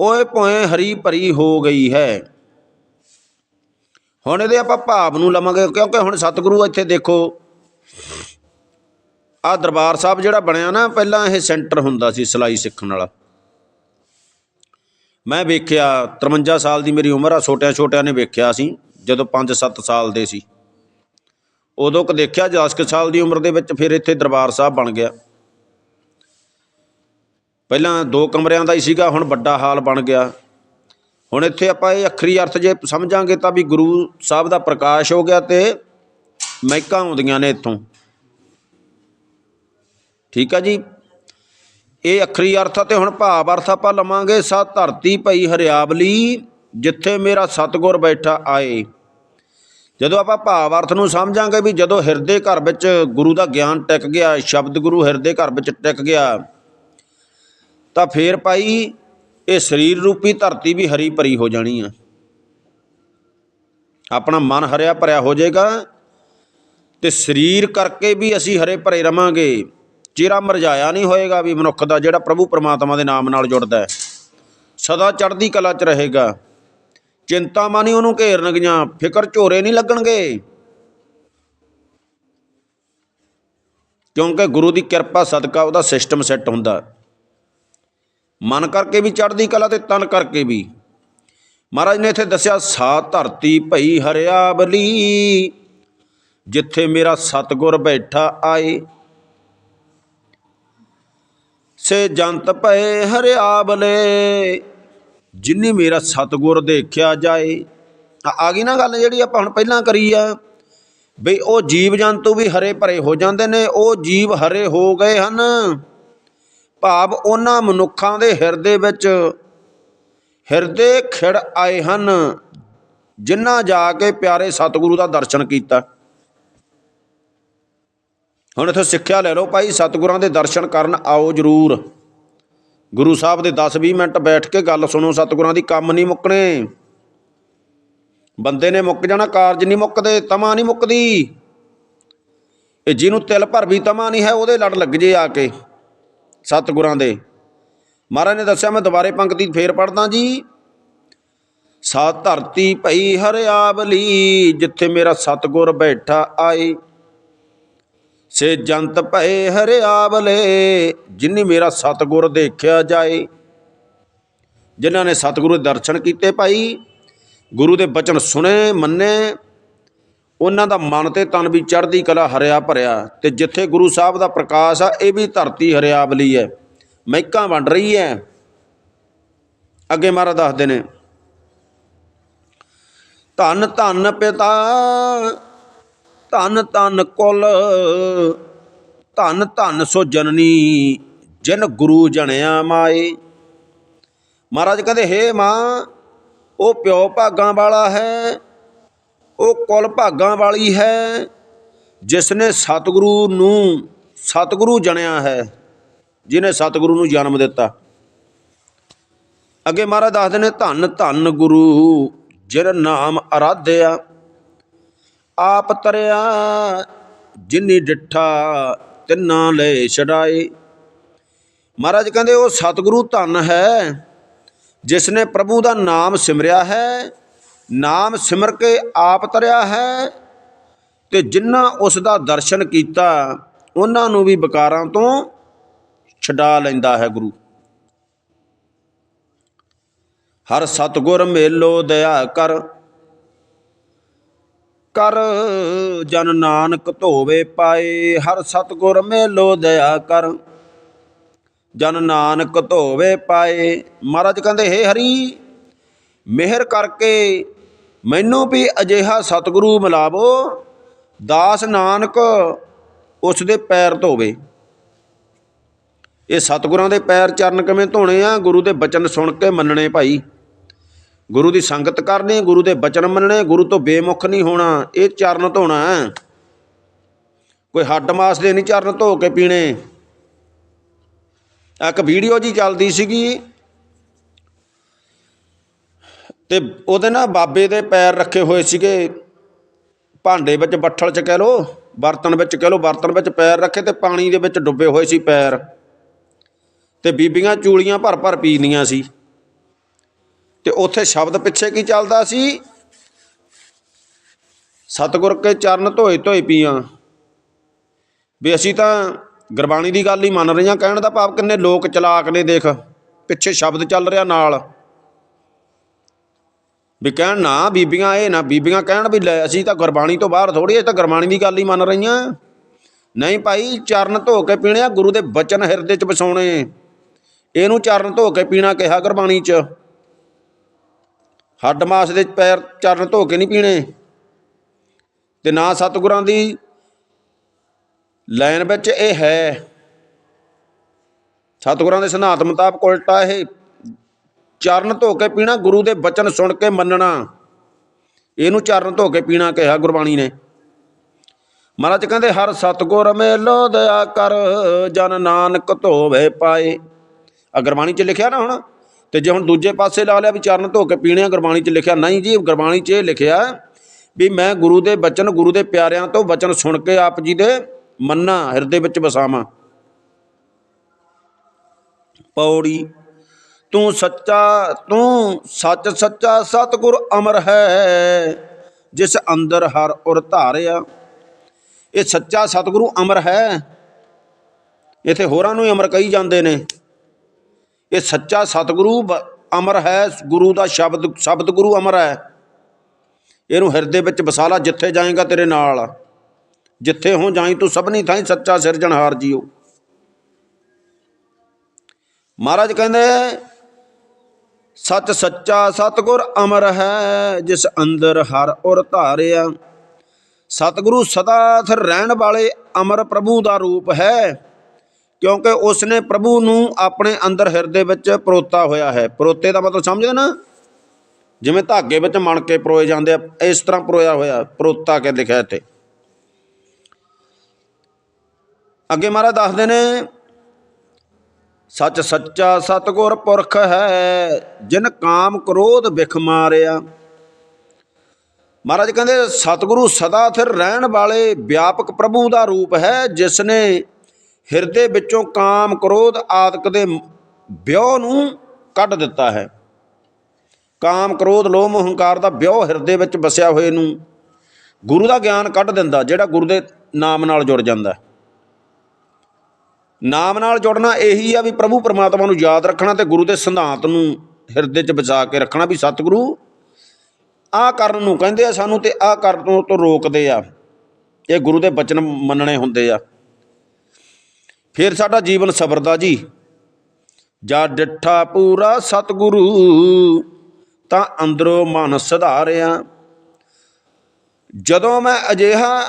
ਉਹ ਭੋਏ ਹਰੀ ਭਰੀ ਹੋ ਗਈ ਹੈ। ਹੁਣ ਇਹਦੇ ਆਪਾਂ ਭਾਵ ਨੂੰ ਲਵਾਂਗੇ, ਕਿਉਂਕਿ ਹੁਣ ਸਤਿਗੁਰੂ ਇੱਥੇ ਦੇਖੋ ਆ ਦਰਬਾਰ ਸਾਹਿਬ ਜਿਹੜਾ ਬਣਿਆ ਨਾ, ਪਹਿਲਾਂ ਇਹ ਸੈਂਟਰ ਹੁੰਦਾ ਸੀ ਸਿਲਾਈ ਸਿੱਖਣ ਵਾਲਾ। ਮੈਂ ਵੇਖਿਆ 53 ਸਾਲ ਦੀ ਮੇਰੀ ਉਮਰ ਆ, ਛੋਟਿਆਂ ਛੋਟਿਆਂ ਨੇ ਵੇਖਿਆ ਸੀ, ਜਦੋਂ 5-7 ਸਾਲ ਦੇ ਸੀ। ਉਦੋਂ ਕ ਦੇਖਿਆ 10 ਸਾਲ ਦੀ ਉਮਰ ਦੇ ਵਿੱਚ ਫਿਰ ਇੱਥੇ ਦਰਬਾਰ ਸਾਹਿਬ ਬਣ ਗਿਆ। ਪਹਿਲਾਂ ਦੋ ਕਮਰਿਆਂ ਦਾ ਹੀ ਸੀਗਾ, ਹੁਣ ਵੱਡਾ ਹਾਲ ਬਣ ਗਿਆ। ਹੁਣ ਇੱਥੇ ਆਪਾਂ ਇਹ ਅਖਰੀ ਅਰਥ ਜੇ ਸਮਝਾਂਗੇ ਤਾਂ ਵੀ ਗੁਰੂ ਸਾਹਿਬ ਦਾ ਪ੍ਰਕਾਸ਼ ਹੋ ਗਿਆ ਤੇ ਮਹਿਕਾਂ ਆਉਂਦੀਆਂ ਨੇ ਇੱਥੋਂ। ਠੀਕ ਆ ਜੀ? ਇਹ ਅਖਰੀ ਅਰਥ ਆ ਤੇ ਹੁਣ ਭਾਵ ਅਰਥ ਆਪਾਂ ਲਵਾਂਗੇ, ਸਾ ਧਰਤੀ ਭਈ ਹਰਿਆਵਲੀ, ਜਿੱਥੇ ਮੇਰਾ ਸਤਗੁਰ ਬੈਠਾ ਆਏ। ਜਦੋਂ ਆਪਾਂ ਭਾਵ ਅਰਥ ਨੂੰ ਸਮਝਾਂਗੇ ਵੀ ਜਦੋਂ ਹਿਰਦੇ ਘਰ ਵਿੱਚ ਗੁਰੂ ਦਾ ਗਿਆਨ ਟਿਕ ਗਿਆ, ਸ਼ਬਦ ਗੁਰੂ ਹਿਰਦੇ ਘਰ ਵਿੱਚ ਟਿਕ ਗਿਆ, ਤਾਂ ਫੇਰ ਭਾਈ ਇਹ ਸਰੀਰ ਰੂਪੀ ਧਰਤੀ ਵੀ ਹਰੀ ਭਰੀ ਹੋ ਜਾਣੀ ਆ। ਆਪਣਾ ਮਨ ਹਰਿਆ ਭਰਿਆ ਹੋ ਜਾਏਗਾ ਤੇ ਸਰੀਰ ਕਰਕੇ ਵੀ ਅਸੀਂ ਹਰੇ ਭਰੇ ਰਵਾਂਗੇ। ਚਿਹਰਾ ਮਰਜਾਇਆ ਨਹੀਂ ਹੋਏਗਾ ਵੀ ਮਨੁੱਖ ਦਾ ਜਿਹੜਾ ਪ੍ਰਭੂ ਪਰਮਾਤਮਾ ਦੇ ਨਾਮ ਨਾਲ ਜੁੜਦਾ ਹੈ। ਸਦਾ ਚੜ੍ਹਦੀ ਕਲਾ 'ਚ ਰਹੇਗਾ। ਚਿੰਤਾਵਾਂ ਨਹੀਂ ਉਹਨੂੰ ਘੇਰਨਗੀਆਂ, ਫਿਕਰ ਝੋਰੇ ਨਹੀਂ ਲੱਗਣਗੇ। ਕਿਉਂਕਿ ਗੁਰੂ ਦੀ ਕਿਰਪਾ ਸਦਕਾ ਉਹਦਾ ਸਿਸਟਮ ਸੈੱਟ ਹੁੰਦਾ ਮਨ ਕਰਕੇ ਵੀ ਚੜ੍ਹਦੀ ਕਲਾ ਤੇ ਤਨ ਕਰਕੇ ਵੀ। ਮਹਾਰਾਜ ਨੇ ਇੱਥੇ ਦੱਸਿਆ, ਸਾ ਧਰਤੀ ਭਈ ਹਰਿਆਵਲੀ ਜਿੱਥੇ ਮੇਰਾ ਸਤਗੁਰ ਬੈਠਾ ਆਏ। ਸੇ ਜੰਤ ਭਏ ਹਰਿਆਵਲੇ। ਜਿੰਨੀ ਮੇਰਾ ਸਤਗੁਰ ਦੇਖਿਆ ਜਾਏ ਆ ਆ ਗਈ ਨਾ ਗੱਲ ਜਿਹੜੀ ਆਪਾਂ ਹੁਣ ਪਹਿਲਾਂ ਕਰੀ ਆ, ਬਈ ਉਹ ਜੀਵ ਜੰਤੂ ਵੀ ਹਰੇ ਭਰੇ ਹੋ ਜਾਂਦੇ ਨੇ, ਉਹ ਜੀਵ ਹਰੇ ਹੋ ਗਏ ਹਨ। ਭਾਵ ਉਹਨਾਂ ਮਨੁੱਖਾਂ ਦੇ ਹਿਰਦੇ ਵਿੱਚ ਹਿਰਦੇ ਖਿੜ ਆਏ ਹਨ ਜਿਨ੍ਹਾਂ ਜਾ ਕੇ ਪਿਆਰੇ ਸਤਿਗੁਰੂ ਦਾ ਦਰਸ਼ਨ ਕੀਤਾ। ਹੁਣ ਇੱਥੇ ਸਿੱਖਿਆ ਲੈ ਲਓ ਭਾਈ, ਸਤਿਗੁਰਾਂ ਦੇ ਦਰਸ਼ਨ ਕਰਨ ਆਓ ਜਰੂਰ। ਗੁਰੂ ਸਾਹਿਬ ਦੇ 10-20 ਮਿੰਟ ਬੈਠ ਕੇ ਗੱਲ ਸੁਣੋ, ਸਤਿਗੁਰਾਂ ਦੀ ਕੰਮ ਨਹੀਂ ਮੁੱਕਣੇ। ਬੰਦੇ ਨੇ ਮੁੱਕ ਜਾਣਾ, ਕਾਰਜ ਨਹੀਂ ਮੁੱਕਦੇ, ਤਮਾ ਨਹੀਂ ਮੁੱਕਦੀ। ਇਹ ਜਿਹਨੂੰ ਤਿਲ ਭਰ ਵੀ ਤਮਾ ਨਹੀਂ ਹੈ, ਉਹਦੇ ਲੜ ਲੱਗ ਜੇ ਆ ਕੇ, ਸਤਿਗੁਰਾਂ ਦੇ। ਮਹਾਰਾਜ ਨੇ ਦੱਸਿਆ, ਮੈਂ ਦੁਬਾਰੇ ਪੰਕਤੀ ਫੇਰ ਪੜਦਾ ਜੀ। ਸਾ ਧਰਤੀ ਭਈ ਹਰਿਆਵਲੀ, ਜਿੱਥੇ ਮੇਰਾ ਸਤਿਗੁਰ ਬੈਠਾ ਆਏ। ਸੇ ਜੰਤ ਭਏ ਹਰਿਆਵਲੇ ਜਿਨੀ ਮੇਰਾ ਸਤਿਗੁਰ ਦੇਖਿਆ ਜਾਏ। ਜਿਨ੍ਹਾਂ ਨੇ ਸਤਿਗੁਰੂ ਦੇ ਦਰਸ਼ਨ ਕੀਤੇ ਭਾਈ, ਗੁਰੂ ਦੇ ਬਚਨ ਸੁਣੇ, ਮੰਨੇ, ਉਹਨਾਂ ਦਾ ਮਨ ਤੇ ਤਨ ਵੀ ਚੜ੍ਹਦੀ ਕਲਾ ਹਰਿਆ ਭਰਿਆ, ਤੇ ਜਿੱਥੇ ਗੁਰੂ ਸਾਹਿਬ ਦਾ ਪ੍ਰਕਾਸ਼ ਆ, ਇਹ ਵੀ ਧਰਤੀ ਹਰਿਆਵਲੀ ਹੈ ਮਹਿਕਾਂ ਵੰਡ ਰਹੀ ਹੈ ਅੱਗੇ ਮਹਾਰਾਜ ਦੱਸਦੇ ਨੇ, ਧੰਨ ਧੰਨ ਪਿਤਾ ਧੰਨ ਧੰਨ ਕੁਲ, ਧੰਨ ਧੰਨ ਸੋ ਜਨਨੀ, ਜਿਨ ਗੁਰੂ ਜਣਿਆ ਮਾਏ। ਮਹਾਰਾਜ ਕਹਿੰਦੇ, ਹੇ ਮਾਂ, ਉਹ ਪਿਓ ਭਾਗਾਂ ਵਾਲਾ ਹੈ, ਉਹ ਕੁਲ ਭਾਗਾਂ ਵਾਲੀ ਹੈ ਜਿਸ ਨੇ ਸਤਿਗੁਰੂ ਨੂੰ ਸਤਿਗੁਰੂ ਜਣਿਆ ਹੈ, ਜਿਨੇ ਸਤਿਗੁਰੂ ਨੂੰ ਜਨਮ ਦਿੱਤਾ। ਅੱਗੇ ਮਹਾਰਾਜ ਦੱਸਦੇ ਨੇ, ਧੰਨ ਧੰਨ ਗੁਰੂ, ਜਿਨ ਨਾਮ ਅਰਾਧਿਆ। ਆਪ ਤਰਿਆ, ਜਿਨੀ ਡਿੱਠਾ ਤਿੰਨਾਂ ਲੈ ਛਡਾਏ। ਮਹਾਰਾਜ ਕਹਿੰਦੇ, ਉਹ ਸਤਿਗੁਰੂ ਧਨ ਹੈ ਜਿਸ ਨੇ ਪ੍ਰਭੂ ਦਾ ਨਾਮ ਸਿਮਰਿਆ ਹੈ, ਨਾਮ ਸਿਮਰ ਕੇ ਆਪ ਤਰਿਆ ਹੈ, ਤੇ ਜਿਨ੍ਹਾਂ ਉਸ ਦਾ ਦਰਸ਼ਨ ਕੀਤਾ, ਉਹਨਾਂ ਨੂੰ ਵੀ ਵਿਕਾਰਾਂ ਤੋਂ ਛਡਾ ਲੈਂਦਾ ਹੈ ਗੁਰੂ। ਹਰ ਸਤਗੁਰ ਮੇਲੋ ਦਇਆ ਕਰ ਕਰ ਜਨ ਨਾਨਕ ਧੋਵੇ ਪਾਏ, ਹਰ ਸਤਗੁਰ ਮੇਲੋ ਦਇਆ ਕਰ। ਜਨ ਨਾਨਕ ਧੋਵੇ ਪਾਏ। ਮਹਾਰਾਜ ਕਹਿੰਦੇ, ਹੇ ਹਰੀ, ਮਿਹਰ ਕਰਕੇ ਮੈਨੂੰ ਵੀ ਅਜਿਹਾ ਸਤਿਗੁਰੂ ਮਿਲਾਵੋ, ਦਾਸ ਨਾਨਕ ਉਸ ਦੇ ਪੈਰ ਧੋਵੇ। ਇਹ ਸਤਿਗੁਰਾਂ ਦੇ ਪੈਰ ਚਰਨ ਕਿਵੇਂ ਧੋਣੇ ਆ? ਗੁਰੂ ਦੇ ਬਚਨ ਸੁਣ ਕੇ ਮੰਨਣੇ ਭਾਈ। ਗੁਰੂ ਦੀ ਸੰਗਤ ਕਰਨੀ, ਗੁਰੂ ਦੇ ਬਚਨ ਮੰਨਣੇ, ਗੁਰੂ ਤੋਂ ਬੇਮੁਖ ਨਹੀਂ ਹੋਣਾ, ਇਹ ਚਰਨ ਧੋਣਾ ਕੋਈ ਹੱਡ ਮਾਸ ਦੇ ਨਹੀਂ ਚਰਨ ਧੋ ਕੇ ਪੀਣੇ। ਇੱਕ ਵੀਡੀਓ ਜੀ ਚੱਲਦੀ ਸੀਗੀ। ਤੇ ਉਹਦੇ ਨਾਲ ਬਾਬੇ ਦੇ ਪੈਰ ਰੱਖੇ ਹੋਏ ਸੀਗੇ। ਭਾਂਡੇ ਵਿੱਚ ਬੱਠਲ 'ਚ ਕਹਿ ਲੋ ਬਰਤਨ ਵਿੱਚ ਕਹਿ ਲੋ ਬਰਤਨ ਵਿੱਚ ਪੈਰ ਰੱਖੇ ਤੇ ਪਾਣੀ ਦੇ ਵਿੱਚ ਡੁੱਬੇ ਹੋਏ ਸੀ ਪੈਰ। ਤੇ ਬੀਬੀਆਂ ਚੂਲੀਆਂ ਭਰ ਭਰ ਪੀਂਦੀਆਂ ਸੀ। ਤੇ ਉੱਥੇ ਸ਼ਬਦ ਪਿੱਛੇ ਕੀ ਚੱਲਦਾ ਸੀ? ਸਤਿਗੁਰ ਕੇ ਚਰਨ ਧੋਏ ਧੋਏ ਪੀਆਂ। ਵੀ ਅਸੀਂ ਤਾਂ ਗੁਰਬਾਣੀ ਦੀ ਗੱਲ ਹੀ ਮੰਨ ਰਹੀਆਂ, ਕਹਿਣ ਦਾ ਭਾਵ ਕਿੰਨੇ ਲੋਕ ਚਲਾਕ ਨੇ ਦੇਖ, ਪਿੱਛੇ ਸ਼ਬਦ ਚੱਲ ਰਿਹਾ ਨਾਲ। ਵੀ ਕਹਿਣ ਨਾ ਬੀਬੀਆਂ ਇਹ ਨਾ, ਬੀਬੀਆਂ ਕਹਿਣ ਵੀ ਲੈ ਅਸੀਂ ਤਾਂ ਗੁਰਬਾਣੀ ਤੋਂ ਬਾਹਰ ਥੋੜੀ ਅਸੀਂ ਤਾਂ ਗੁਰਬਾਣੀ ਦੀ ਗੱਲ ਹੀ ਮੰਨ ਰਹੀਆਂ। ਨਹੀਂ ਭਾਈ, ਚਰਨ ਧੋ ਕੇ ਪੀਣੇ ਆ, ਗੁਰੂ ਦੇ ਬਚਨ ਹਿਰਦੇ 'ਚ ਵਸਾਉਣੇ। ਇਹਨੂੰ ਚਰਨ ਧੋ ਕੇ ਪੀਣਾ ਕਿਹਾ ਗੁਰਬਾਣੀ 'ਚ। ਹੱਡ ਮਾਸ ਦੇ ਪੈਰ ਚਰਨ ਧੋ ਕੇ ਨਹੀਂ ਪੀਣੇ। ਤੇ ਨਾ ਸਤਿਗੁਰਾਂ ਦੀ ਲਾਈਨ ਵਿੱਚ ਇਹ ਹੈ। ਸਤਿਗੁਰਾਂ ਦੇ ਸਿਧਾਂਤ ਮੁਤਾਬਕ ਉਲਟਾ ਇਹ, ਚਰਨ ਧੋ ਕੇ ਪੀਣਾ ਗੁਰੂ ਦੇ ਬਚਨ ਸੁਣ ਕੇ ਮੰਨਣਾ। ਇਹਨੂੰ ਚਰਨ ਧੋ ਕੇ ਪੀਣਾ ਕਿਹਾ ਗੁਰਬਾਣੀ ਨੇ। ਮਹਾਰਾਜ ਕਹਿੰਦੇ, ਹਰ ਸਤਗੁਰ ਮੇਲੋ ਦਇਆ ਕਰ, ਜਨ ਨਾਨਕ ਧੋਵੇ ਪਾਏ। ਆ ਗੁਰਬਾਣੀ 'ਚ ਲਿਖਿਆ ਨਾ ਹੁਣ ਤੇ ਜੇ ਹੁਣ ਦੂਜੇ ਪਾਸੇ ਲਾ ਲਿਆ ਵੀ ਚਰਨ ਧੋ ਕੇ ਪੀਣੇ ਗੁਰਬਾਣੀ 'ਚ ਲਿਖਿਆ, ਨਹੀਂ ਜੀ, ਗੁਰਬਾਣੀ 'ਚ ਇਹ ਲਿਖਿਆ ਵੀ ਮੈਂ ਗੁਰੂ ਦੇ ਬਚਨ, ਗੁਰੂ ਦੇ ਪਿਆਰਿਆਂ ਤੋਂ ਬਚਨ ਸੁਣ ਕੇ ਆਪ ਜੀ ਦੇ ਮੰਨਾ, ਹਿਰਦੇ ਵਿੱਚ ਵਸਾਵਾਂ। ਪੌੜੀ, ਤੂੰ ਸੱਚਾ, ਤੂੰ ਸੱਚ ਸੱਚਾ ਸਤਿਗੁਰ ਅਮਰ ਹੈ, ਜਿਸ ਅੰਦਰ ਹਰ ਉਰ ਧਾਰਿਆ। ਇਹ ਸੱਚਾ ਸਤਿਗੁਰੂ ਅਮਰ ਹੈ। ਇਥੇ ਹੋਰਾਂ ਨੂੰ ਹੀ ਅਮਰ ਕਹੀ ਜਾਂਦੇ ਨੇ। ਇਹ ਸੱਚਾ ਸਤਿਗੁਰੂ ਬ- ਅਮਰ ਹੈ, ਗੁਰੂ ਦਾ ਸ਼ਬਦ ਸ਼ਬਦ ਗੁਰੂ ਅਮਰ ਹੈ। ਇਹਨੂੰ ਹਿਰਦੇ ਵਿੱਚ ਵਸਾਲਾ ਜਿੱਥੇ ਜਾਏਗਾ ਤੇਰੇ ਨਾਲ। ਜਿੱਥੇ ਹੋ ਜਾਈ ਤੂੰ ਸਭਨੀ ਥਾਈ ਸੱਚਾ ਸਿਰਜਣਹਾਰ ਜੀਓ। ਮਹਾਰਾਜ ਕਹਿੰਦੇ, ਸੱਚ ਸੱਚਾ ਸਤਿਗੁਰ ਅਮਰ ਹੈ, ਜਿਸ ਅੰਦਰ ਹਰ ਔਰ ਧਾਰਿਆ ਸਤਿਗੁਰੂ ਸਦਾ ਸਥਿਰ ਰਹਿਣ ਵਾਲੇ ਅਮਰ ਪ੍ਰਭੂ ਦਾ ਰੂਪ ਹੈ। ਕਿਉਂਕਿ ਉਸ ਨੇ ਪ੍ਰਭੂ ਨੂੰ ਆਪਣੇ ਅੰਦਰ ਹਿਰਦੇ ਵਿੱਚ ਪਰੋਤਾ ਹੋਇਆ ਹੈ। ਪਰੋਤੇ ਦਾ ਮਤਲਬ ਸਮਝਦੇ ਨਾ? ਜਿਵੇਂ ਧਾਗੇ ਵਿੱਚ ਮਣ ਕੇ ਪਰੋਏ ਜਾਂਦੇ ਆ, ਇਸ ਤਰ੍ਹਾਂ ਪਰੋਇਆ ਹੋਇਆ, ਪਰੋਤਾ ਕੇ ਲਿਖਿਆ ਇੱਥੇ। ਅੱਗੇ ਮਹਾਰਾਜ ਦੱਸਦੇ ਨੇ, ਸੱਚ ਸੱਚਾ ਸਤਗੁਰ ਪੁਰਖ ਹੈ, ਜਿਨ ਕਾਮ ਕ੍ਰੋਧ ਵਿਖ ਮਾਰਿਆ। ਮਹਾਰਾਜ ਕਹਿੰਦੇ, ਸਤਿਗੁਰੂ ਸਦਾ ਸਥਿਰ ਰਹਿਣ ਵਾਲੇ ਵਿਆਪਕ ਪ੍ਰਭੂ ਦਾ ਰੂਪ ਹੈ, ਜਿਸ ਨੇ ਹਿਰਦੇ ਵਿੱਚੋਂ ਕਾਮ ਕ੍ਰੋਧ ਆਦਿਕ ਦੇ ਵਿਉ ਨੂੰ ਕੱਢ ਦਿੱਤਾ ਹੈ। ਕਾਮ ਕ੍ਰੋਧ, ਲੋਭ ਮੋਹ ਹੰਕਾਰ ਦਾ ਵਿਉਹ ਹਿਰਦੇ ਵਿੱਚ ਵਸਿਆ ਹੋਏ ਨੂੰ ਗੁਰੂ ਦਾ ਗਿਆਨ ਕੱਢ ਦਿੰਦਾ, ਜਿਹੜਾ ਗੁਰੂ ਦੇ ਨਾਮ ਨਾਲ ਜੁੜ ਜਾਂਦਾ ਨਾਮ ਨਾਲ ਜੁੜਨਾ ਇਹੀ ਆ ਵੀ ਪ੍ਰਭੂ ਪਰਮਾਤਮਾ ਨੂੰ ਯਾਦ ਰੱਖਣਾ ਤੇ ਗੁਰੂ ਦੇ ਸਿਧਾਂਤ ਨੂੰ ਹਿਰਦੇ 'ਚ ਬਚਾ ਕੇ ਰੱਖਣਾ ਵੀ ਸਤਿਗੁਰੂ ਆਹ ਕਰਨ ਨੂੰ ਕਹਿੰਦੇ ਆ ਸਾਨੂੰ ਤੇ ਆਹ ਕਰਨ ਤੋਂ ਰੋਕਦੇ ਆ। ਇਹ ਗੁਰੂ ਦੇ ਬਚਨ ਮੰਨਣੇ ਹੁੰਦੇ ਆ। ਫਿਰ ਸਾਡਾ ਜੀਵਨ ਸਬਰਦਾ ਜੀ। ਜਾ ਡਿੱਠਾ ਪੂਰਾ ਸਤਿਗੁਰੂ, ਤਾਂ ਅੰਦਰੋਂ ਮਨ ਸੁਧਾਰਿਆ। ਜਦੋਂ ਮੈਂ ਅਜਿਹਾ